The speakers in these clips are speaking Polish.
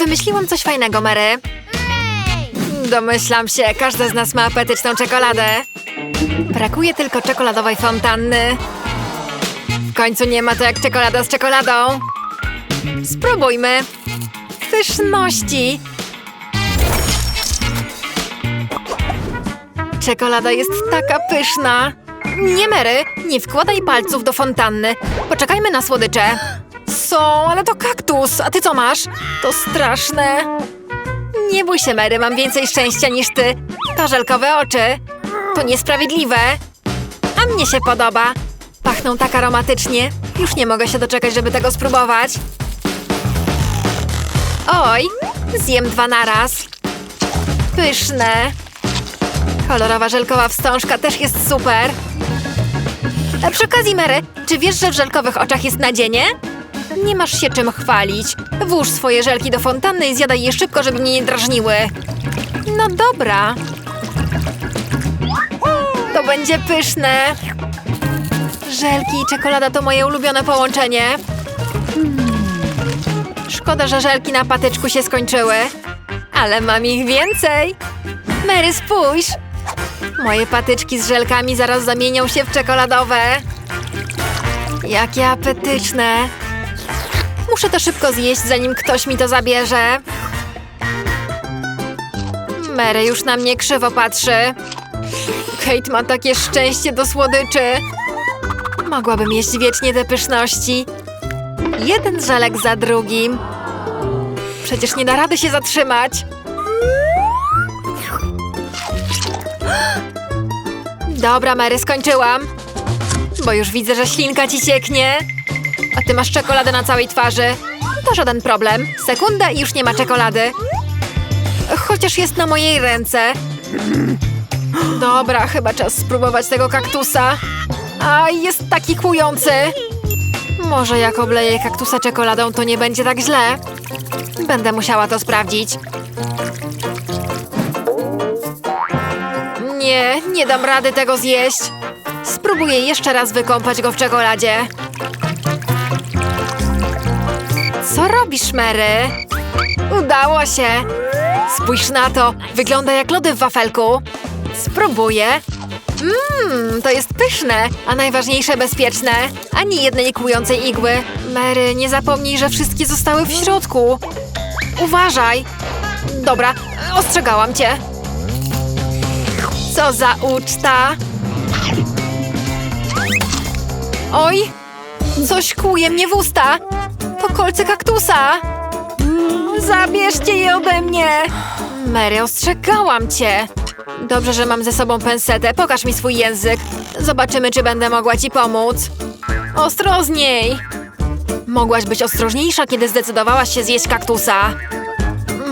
Wymyśliłam coś fajnego, Mary. Domyślam się, każda z nas ma apetyczną czekoladę. Brakuje tylko czekoladowej fontanny. W końcu nie ma to jak czekolada z czekoladą. Spróbujmy. Pyszności. Czekolada jest taka pyszna. Nie, Mary, nie wkładaj palców do fontanny. Poczekajmy na słodycze. Są, ale to kaktus. A ty co masz? To straszne. Nie bój się, Mary, mam więcej szczęścia niż ty. To żelkowe oczy. To niesprawiedliwe. A mnie się podoba. Pachną tak aromatycznie. Już nie mogę się doczekać, żeby tego spróbować. Oj, zjem dwa naraz. Pyszne. Kolorowa żelkowa wstążka też jest super. A przy okazji, Mary, czy wiesz, że w żelkowych oczach jest nadzienie? Nie masz się czym chwalić. Włóż swoje żelki do fontanny i zjadaj je szybko, żeby mnie nie drażniły. No dobra. To będzie pyszne. Żelki i czekolada to moje ulubione połączenie. Szkoda, że żelki na patyczku się skończyły. Ale mam ich więcej. Mary, spójrz. Moje patyczki z żelkami zaraz zamienią się w czekoladowe. Jakie apetyczne. Muszę to szybko zjeść, zanim ktoś mi to zabierze. Mary już na mnie krzywo patrzy. Kate ma takie szczęście do słodyczy. Mogłabym jeść wiecznie te pyszności. Jeden żelek za drugim. Przecież nie da rady się zatrzymać. Dobra, Mary, skończyłam. Bo już widzę, że ślinka ci cieknie. A ty masz czekoladę na całej twarzy. To żaden problem. Sekunda i już nie ma czekolady. Chociaż jest na mojej ręce. Dobra, chyba czas spróbować tego kaktusa. A, jest taki kłujący. Może jak obleję kaktusa czekoladą, to nie będzie tak źle. Będę musiała to sprawdzić. Nie, nie dam rady tego zjeść. Spróbuję jeszcze raz wykąpać go w czekoladzie. Co robisz, Mary? Udało się! Spójrz na to, wygląda jak lody w wafelku. Spróbuję. Mmm, to jest pyszne, a najważniejsze bezpieczne. Ani jednej kłującej igły. Mary, nie zapomnij, że wszystkie zostały w środku. Uważaj. Dobra, ostrzegałam cię. Co za uczta! Oj! Coś kłuje mnie w usta! To kolce kaktusa! Zabierzcie je ode mnie! Mary, ostrzegałam cię! Dobrze, że mam ze sobą pensetę. Pokaż mi swój język. Zobaczymy, czy będę mogła ci pomóc. Ostrożniej! Mogłaś być ostrożniejsza, kiedy zdecydowałaś się zjeść kaktusa.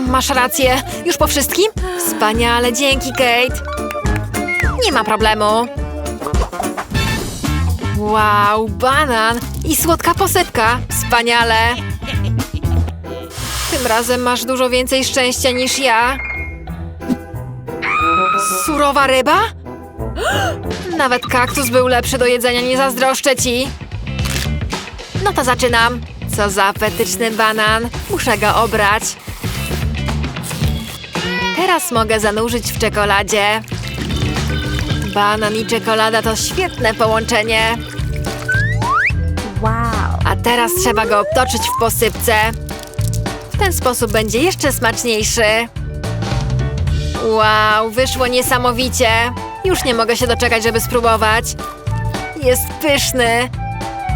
Masz rację. Już po wszystkim? Wspaniale, dzięki, Kate. Nie ma problemu. Wow, banan i słodka posypka. Wspaniale. Tym razem masz dużo więcej szczęścia niż ja. Surowa ryba? Nawet kaktus był lepszy do jedzenia, nie zazdroszczę ci. No to zaczynam. Co za apetyczny banan. Muszę go obrać. Teraz mogę zanurzyć w czekoladzie. Banan i czekolada to świetne połączenie. Teraz trzeba go obtoczyć w posypce. W ten sposób będzie jeszcze smaczniejszy. Wow, wyszło niesamowicie. Już nie mogę się doczekać, żeby spróbować. Jest pyszny.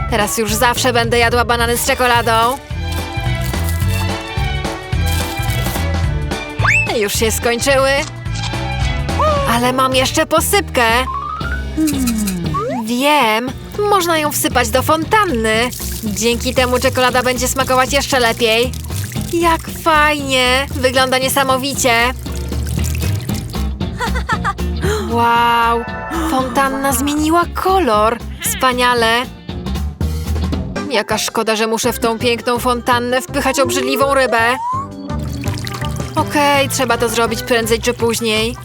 Teraz już zawsze będę jadła banany z czekoladą. Już się skończyły. Ale mam jeszcze posypkę. Wiem, można ją wsypać do fontanny. Dzięki temu czekolada będzie smakować jeszcze lepiej. Jak fajnie! Wygląda niesamowicie. Wow! Fontanna zmieniła kolor. Wspaniale. Jaka szkoda, że muszę w tą piękną fontannę wpychać obrzydliwą rybę. Okej, trzeba to zrobić prędzej czy później.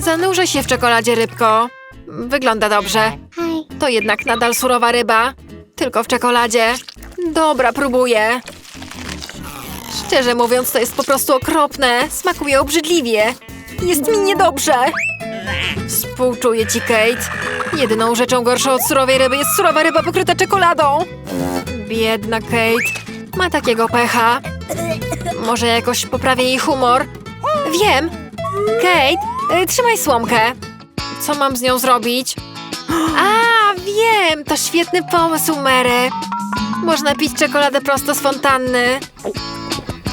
Zanurzę się w czekoladzie, rybko. Wygląda dobrze. To jednak nadal surowa ryba. Tylko w czekoladzie. Dobra, próbuję. Szczerze mówiąc, to jest po prostu okropne. Smakuje obrzydliwie. Jest mi niedobrze. Współczuję ci, Kate. Jedyną rzeczą gorszą od surowej ryby jest surowa ryba pokryta czekoladą. Biedna Kate. Ma takiego pecha. Może jakoś poprawię jej humor? Wiem. Kate, y, trzymaj słomkę. Co mam z nią zrobić? A, wiem! To świetny pomysł, Mary. Można pić czekoladę prosto z fontanny.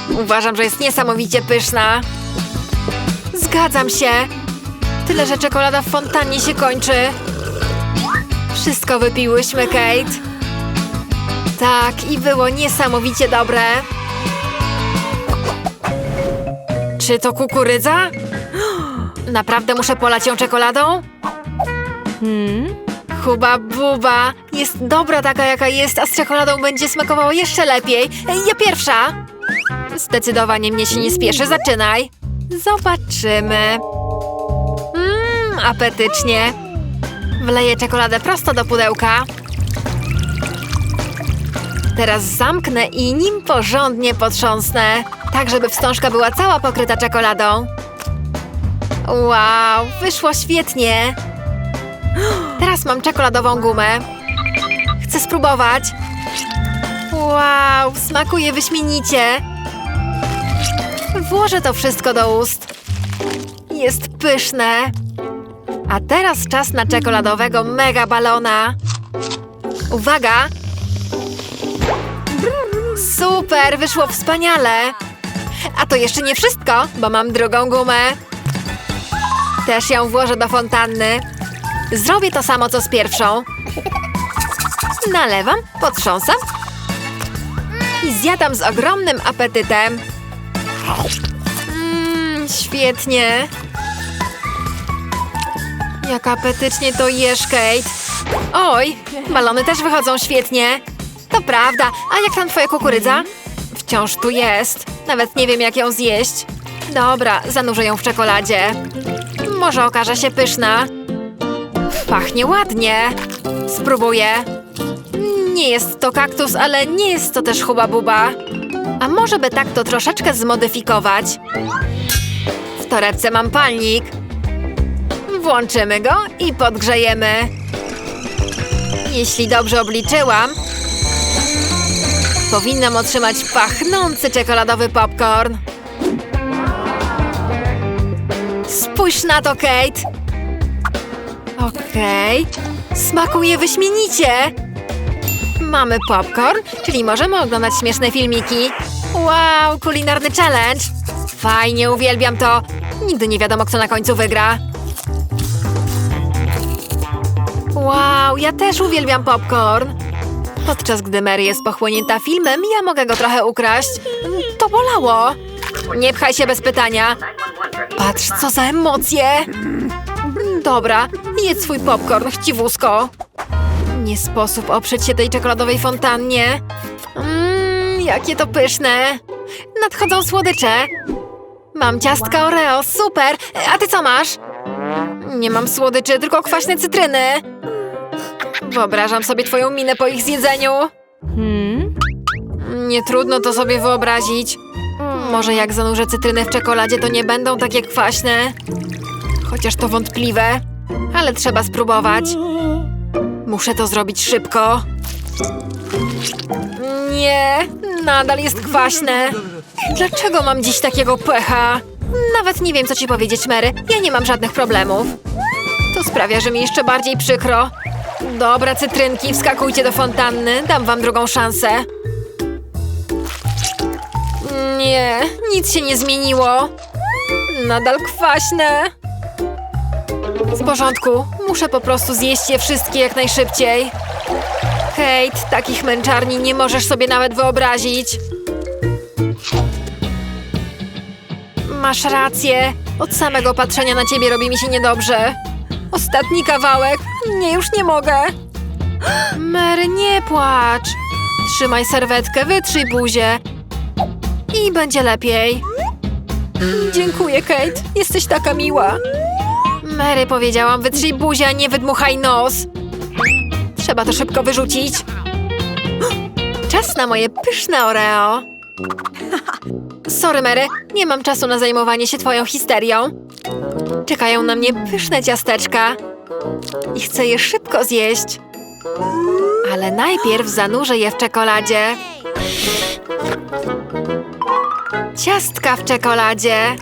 Uważam, że jest niesamowicie pyszna. Zgadzam się. Tyle, że czekolada w fontannie się kończy. Wszystko wypiłyśmy, Kate. Tak, i było niesamowicie dobre. Czy to kukurydza? Naprawdę muszę polać ją czekoladą? Hmm? Huba buba. Jest dobra taka, jaka jest, a z czekoladą będzie smakowało jeszcze lepiej. Ej, Ja pierwsza. Zdecydowanie mnie się nie spieszy. Zaczynaj. Zobaczymy. Mmm, apetycznie. Wleję czekoladę prosto do pudełka. Teraz zamknę i nim porządnie potrząsnę, tak żeby wstążka była cała pokryta czekoladą. Wow, wyszło świetnie. Teraz mam czekoladową gumę. Chcę spróbować. Wow, smakuje wyśmienicie. Włożę to wszystko do ust. Jest pyszne. A teraz czas na czekoladowego mega balona. Uwaga! Super, wyszło wspaniale. A to jeszcze nie wszystko, bo mam drugą gumę. Też ją włożę do fontanny. Zrobię to samo, co z pierwszą. Nalewam, potrząsam i zjadam z ogromnym apetytem. Mmm, świetnie. Jak apetycznie to jesz, Kate. Oj, balony też wychodzą świetnie. To prawda. A jak tam twoja kukurydza? Wciąż tu jest. Nawet nie wiem, jak ją zjeść. Dobra, zanurzę ją w czekoladzie. Może okaże się pyszna. Pachnie ładnie. Spróbuję. Nie jest to kaktus, ale nie jest to też huba buba. A może by tak to troszeczkę zmodyfikować? W torebce mam palnik. Włączymy go i podgrzejemy. Jeśli dobrze obliczyłam, powinnam otrzymać pachnący czekoladowy popcorn. Spójrz na to, Kate. Okej. Smakuje wyśmienicie. Mamy popcorn, czyli możemy oglądać śmieszne filmiki. Wow, kulinarny challenge. Fajnie, uwielbiam to. Nigdy nie wiadomo, kto na końcu wygra. Wow, ja też uwielbiam popcorn. Podczas gdy Mary jest pochłonięta filmem, ja mogę go trochę ukraść. To bolało. Nie pchaj się bez pytania. Patrz, co za emocje. Dobra, jedz swój popcorn, chciwusko. Nie sposób oprzeć się tej czekoladowej fontannie. Mmm, jakie to pyszne. Nadchodzą słodycze. Mam ciastka Oreo, super. A ty co masz? Nie mam słodyczy, tylko kwaśne cytryny. Wyobrażam sobie twoją minę po ich zjedzeniu. Hmm? Nie trudno to sobie wyobrazić. Może jak zanurzę cytrynę w czekoladzie, to nie będą takie kwaśne. Chociaż to wątpliwe. Ale trzeba spróbować. Muszę to zrobić szybko. Nie, nadal jest kwaśne. Dlaczego mam dziś takiego pecha? Nawet nie wiem, co ci powiedzieć, Mary. Ja nie mam żadnych problemów. To sprawia, że mi jeszcze bardziej przykro. Dobra, cytrynki, wskakujcie do fontanny. Dam wam drugą szansę. Nie, nic się nie zmieniło. Nadal kwaśne. W porządku, muszę po prostu zjeść je wszystkie jak najszybciej. Kate, takich męczarni nie możesz sobie nawet wyobrazić. Masz rację. Od samego patrzenia na ciebie robi mi się niedobrze. Ostatni kawałek. Nie, już nie mogę. Mary, nie płacz. Trzymaj serwetkę, wytrzyj buzię. I będzie lepiej. Dziękuję, Kate. Jesteś taka miła. Mary, powiedziałam, wytrzyj buzię, a nie wydmuchaj nos. Trzeba to szybko wyrzucić. Czas na moje pyszne Oreo. Sorry, Mary, nie mam czasu na zajmowanie się twoją histerią. Czekają na mnie pyszne ciasteczka i chcę je szybko zjeść. Ale najpierw zanurzę je w czekoladzie. Ciastka w czekoladzie.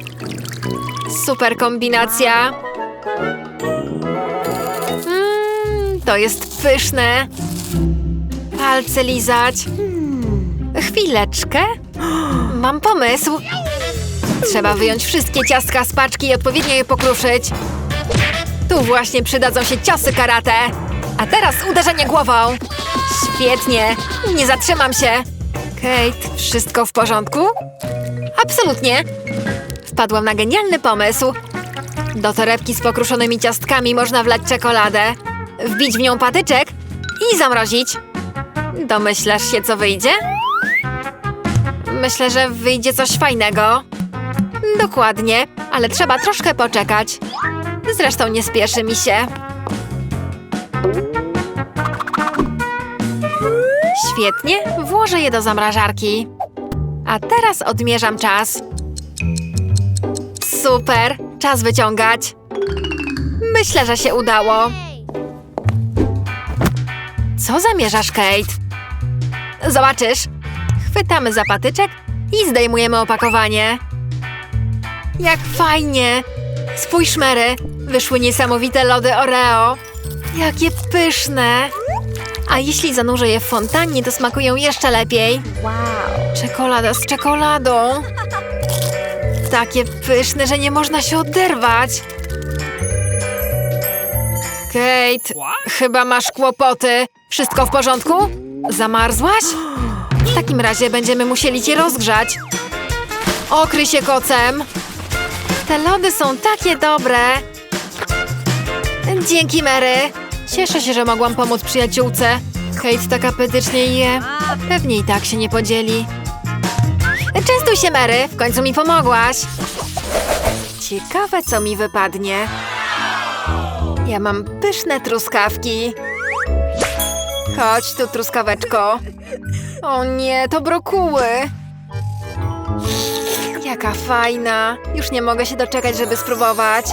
Super kombinacja. Mmm, to jest pyszne. Palce lizać. Chwileczkę. Mam pomysł. Trzeba wyjąć wszystkie ciastka z paczki i odpowiednio je pokruszyć. Tu właśnie przydadzą się ciosy karate. A teraz uderzenie głową. Świetnie. Nie zatrzymam się. Kate, wszystko w porządku? Absolutnie. Wpadłam na genialny pomysł. Do torebki z pokruszonymi ciastkami można wlać czekoladę, wbić w nią patyczek i zamrozić. Domyślasz się, co wyjdzie? Myślę, że wyjdzie coś fajnego. Dokładnie, ale trzeba troszkę poczekać. Zresztą nie spieszy mi się. Świetnie, włożę je do zamrażarki. A teraz odmierzam czas. Super, czas wyciągać. Myślę, że się udało. Co zamierzasz, Kate? Zobaczysz. Chwytamy za patyczek i zdejmujemy opakowanie. Jak fajnie! Spójrz, Mary, wyszły niesamowite lody Oreo. Jakie pyszne! A jeśli zanurzę je w fontannie, to smakują jeszcze lepiej. Wow. Czekolada z czekoladą. Takie pyszne, że nie można się oderwać. Kate, chyba masz kłopoty. Wszystko w porządku? Zamarzłaś? W takim razie będziemy musieli cię rozgrzać. Okryj się kocem. Te lody są takie dobre. Dzięki, Mary. Cieszę się, że mogłam pomóc przyjaciółce. Kate tak apetycznie je. Pewnie i tak się nie podzieli. Częstuj się, Mary. W końcu mi pomogłaś. Ciekawe, co mi wypadnie. Ja mam pyszne truskawki. Chodź tu, truskaweczko. O nie, to brokuły. Jaka fajna. Już nie mogę się doczekać, żeby spróbować.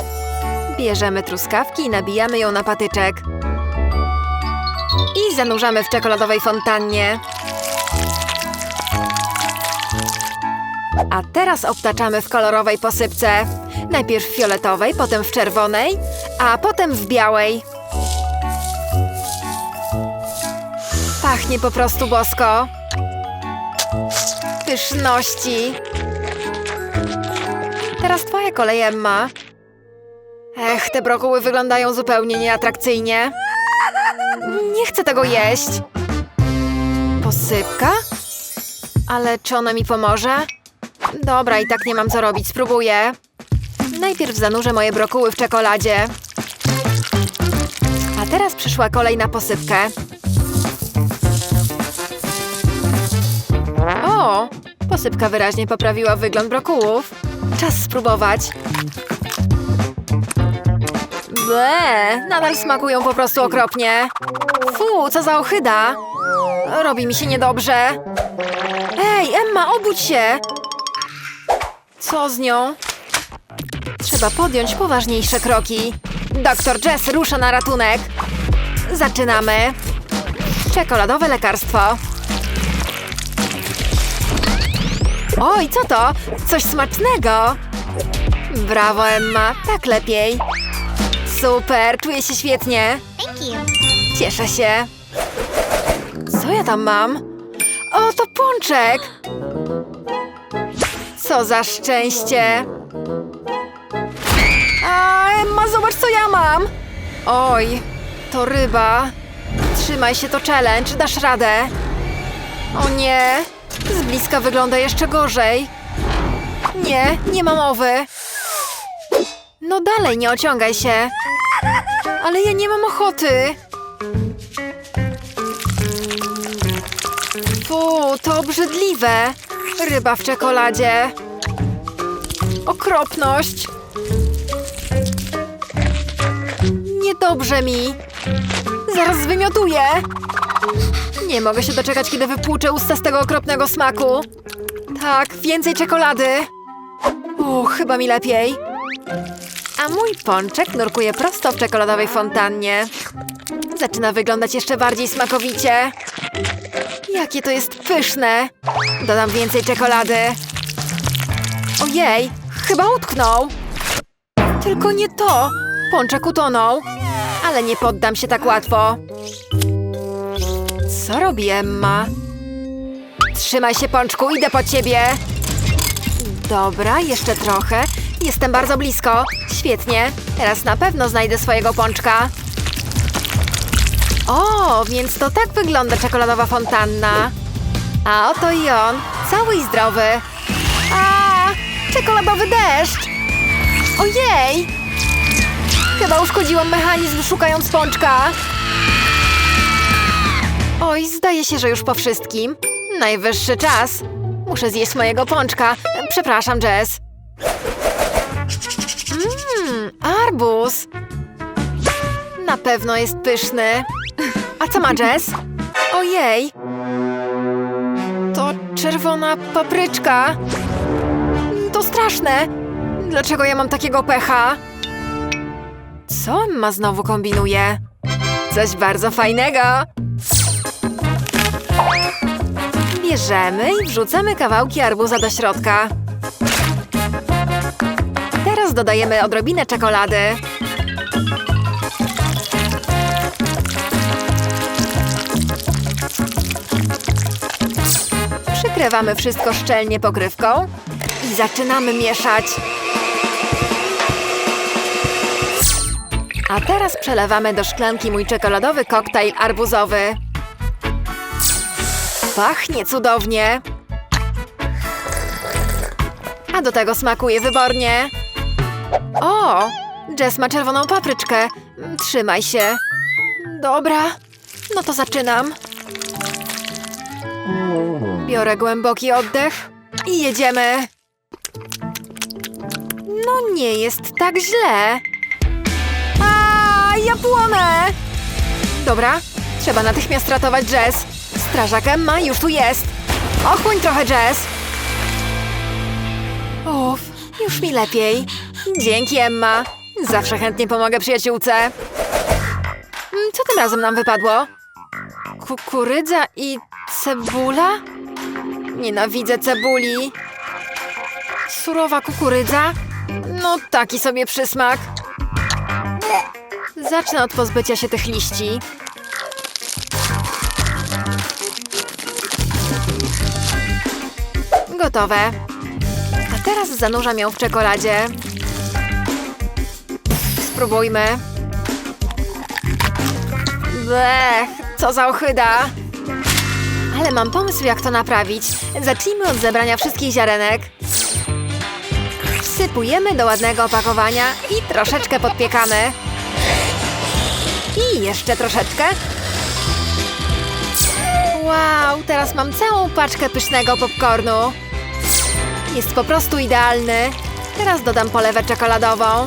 Bierzemy truskawki i nabijamy ją na patyczek. I zanurzamy w czekoladowej fontannie. A teraz obtaczamy w kolorowej posypce. Najpierw w fioletowej, potem w czerwonej, a potem w białej. Pachnie po prostu bosko. Pyszności. Teraz twoja kolej, Emma. Ech, te brokuły wyglądają zupełnie nieatrakcyjnie. Nie chcę tego jeść. Posypka? Ale czy ona mi pomoże? Dobra, i tak nie mam co robić, spróbuję. Najpierw zanurzę moje brokuły w czekoladzie. A teraz przyszła kolej na posypkę. O, posypka wyraźnie poprawiła wygląd brokułów. Czas spróbować. Ble, nadal smakują po prostu okropnie. Fu, co za ochyda. Robi mi się niedobrze. Ej, Emma, obudź się! Co z nią? Trzeba podjąć poważniejsze kroki. Doktor Jess rusza na ratunek. Zaczynamy. Czekoladowe lekarstwo. Oj, co to? Coś smacznego. Brawo, Emma. Tak lepiej. Super, czuję się świetnie. Cieszę się. Co ja tam mam? O, to pączek! Co za szczęście! A, Emma, zobacz, co ja mam! Oj, to ryba. Trzymaj się, to challenge, dasz radę. O nie, z bliska wygląda jeszcze gorzej. Nie, nie ma mowy. No dalej, nie ociągaj się. Ale ja nie mam ochoty. Fu, to obrzydliwe. Ryba w czekoladzie. Okropność. Niedobrze mi. Zaraz zwymiotuję. Nie mogę się doczekać, kiedy wypłuczę usta z tego okropnego smaku. Tak, więcej czekolady. Uch, chyba mi lepiej. A mój pączek nurkuje prosto w czekoladowej fontannie. Zaczyna wyglądać jeszcze bardziej smakowicie. Jakie to jest pyszne. Dodam więcej czekolady. Ojej, chyba utknął. Tylko nie to. Pączek utonął. Ale nie poddam się tak łatwo. Co robi Emma? Trzymaj się, pączku, idę po ciebie. Dobra, jeszcze trochę. Jestem bardzo blisko. Świetnie. Teraz na pewno znajdę swojego pączka. O, więc to tak wygląda czekoladowa fontanna. A oto i on, cały i zdrowy. A, czekoladowy deszcz. Ojej! Chyba uszkodziłam mechanizm szukając pączka. Oj, zdaje się, że już po wszystkim. Najwyższy czas. Muszę zjeść mojego pączka. Przepraszam, Jess. Mmm, arbuz. Na pewno jest pyszny. A co ma Jess? Ojej. To czerwona papryczka. To straszne. Dlaczego ja mam takiego pecha? Co Emma znowu kombinuje? Coś bardzo fajnego. Bierzemy i wrzucamy kawałki arbuza do środka. Teraz dodajemy odrobinę czekolady. Przykrywamy wszystko szczelnie pokrywką i zaczynamy mieszać. A teraz przelewamy do szklanki mój czekoladowy koktajl arbuzowy. Pachnie cudownie. A do tego smakuje wybornie. O! Jess ma czerwoną papryczkę. Trzymaj się. Dobra, no to zaczynam. Biorę głęboki oddech i jedziemy. No nie jest tak źle. A, ja płonę! Dobra, trzeba natychmiast ratować Jess. Strażak Emma już tu jest. Ochłoń trochę, Jess. Uff, już mi lepiej. Dzięki, Emma. Zawsze chętnie pomogę przyjaciółce. Mm, Co tym razem nam wypadło? Kukurydza i cebula? Nienawidzę cebuli. Surowa kukurydza? No taki sobie przysmak. Zacznę od pozbycia się tych liści. Gotowe. A teraz zanurzam ją w czekoladzie. Spróbujmy. Blech, co za ochyda. Ale mam pomysł, jak to naprawić. Zacznijmy od zebrania wszystkich ziarenek. Wsypujemy do ładnego opakowania i troszeczkę podpiekamy. I jeszcze troszeczkę. Wow, teraz mam całą paczkę pysznego popcornu. Jest po prostu idealny. Teraz dodam polewę czekoladową.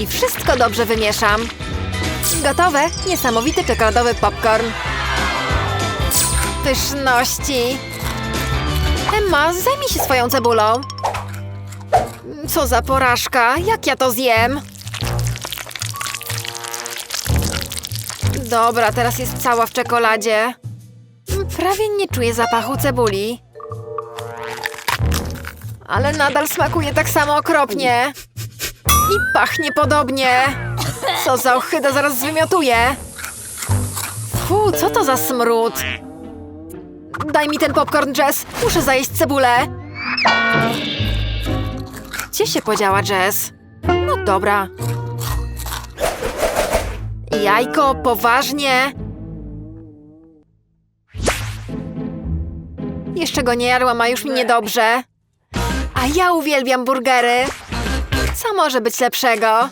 I wszystko dobrze wymieszam. Gotowe. Niesamowity czekoladowy popcorn. Pyszności. Emma, zajmij się swoją cebulą. Co za porażka. Jak ja to zjem? Dobra, teraz jest cała w czekoladzie. Prawie nie czuję zapachu cebuli. Ale nadal smakuje tak samo okropnie. I pachnie podobnie. Co za ochyda, zaraz zwymiotuję. Fu, co to za smród? Daj mi ten popcorn, Jess. Muszę zajeść cebulę. Gdzie się podziała Jess? No dobra. Jajko, poważnie? Jeszcze go nie jadłam, a już mi niedobrze. A ja uwielbiam burgery. Co może być lepszego?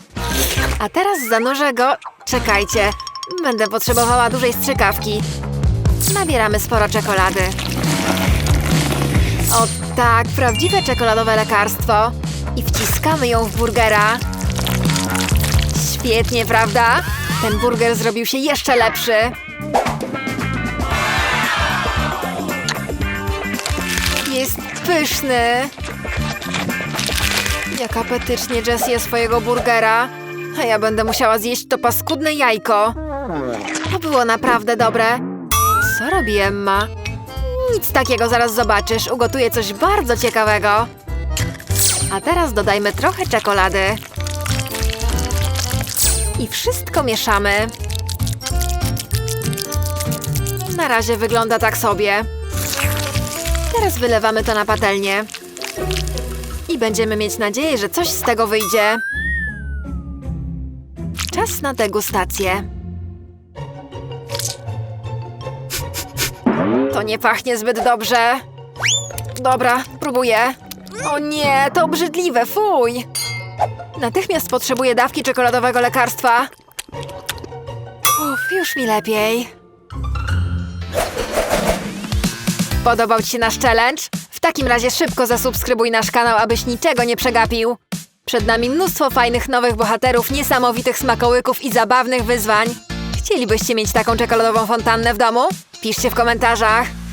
A teraz zanurzę go... Czekajcie, będę potrzebowała dużej strzykawki. Nabieramy sporo czekolady. O tak, prawdziwe czekoladowe lekarstwo. I wciskamy ją w burgera. Świetnie, prawda? Ten burger zrobił się jeszcze lepszy. Jest pyszny! Jak apetycznie Jess je swojego burgera. A ja będę musiała zjeść to paskudne jajko. To było naprawdę dobre. Co robi Emma? Nic takiego, zaraz zobaczysz. Ugotuję coś bardzo ciekawego. A teraz dodajmy trochę czekolady. I wszystko mieszamy. Na razie wygląda tak sobie. Teraz wylewamy to na patelnię. I będziemy mieć nadzieję, że coś z tego wyjdzie. Czas na degustację. To nie pachnie zbyt dobrze. Dobra, próbuję. O nie, to obrzydliwe, fuj! Natychmiast potrzebuję dawki czekoladowego lekarstwa. Uff, już mi lepiej. Podobał Ci się nasz challenge? W takim razie szybko zasubskrybuj nasz kanał, abyś niczego nie przegapił. Przed nami mnóstwo fajnych nowych bohaterów, niesamowitych smakołyków i zabawnych wyzwań. Chcielibyście mieć taką czekoladową fontannę w domu? Piszcie w komentarzach.